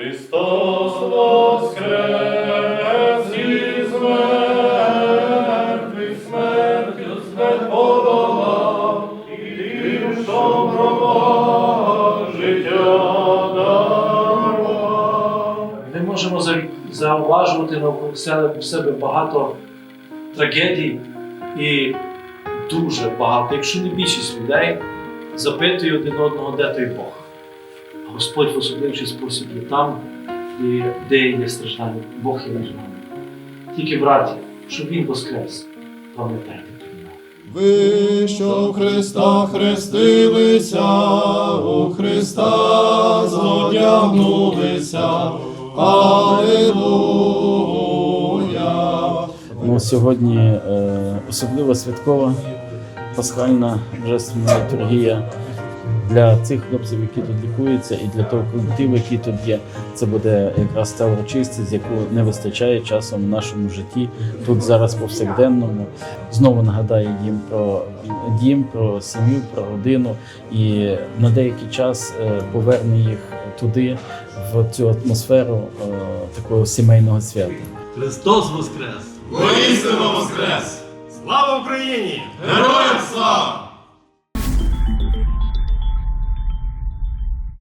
Христос воскрес смерть і тим, що. Ми можемо зауважувати навколо себе багато трагедій і дуже багато, якщо не більшість людей, запитує один одного, де той Бог. Господь в особливий спосіб є там, і де є страждання. Бог є між нами. Тільки браті, щоб Він воскрес, пам'ятайте про. Ви, що в Христа хрестилися, у Христа зодягнулися. Алілуя. Ну, сьогодні е, особливо святкова пасхальна божественна літургія для цих хлопців, які тут лікуються, і для того колективу, який тут є. Це буде якраз та урочистість, яку не вистачає часом в нашому житті, тут зараз повсякденному. Знову нагадаю їм про дім, про сім'ю, про родину і на деякий час е, поверне їх туди, в цю атмосферу е, такого сімейного свята. Христос Воскрес! Воістину воскрес! Слава Україні! Героям слава!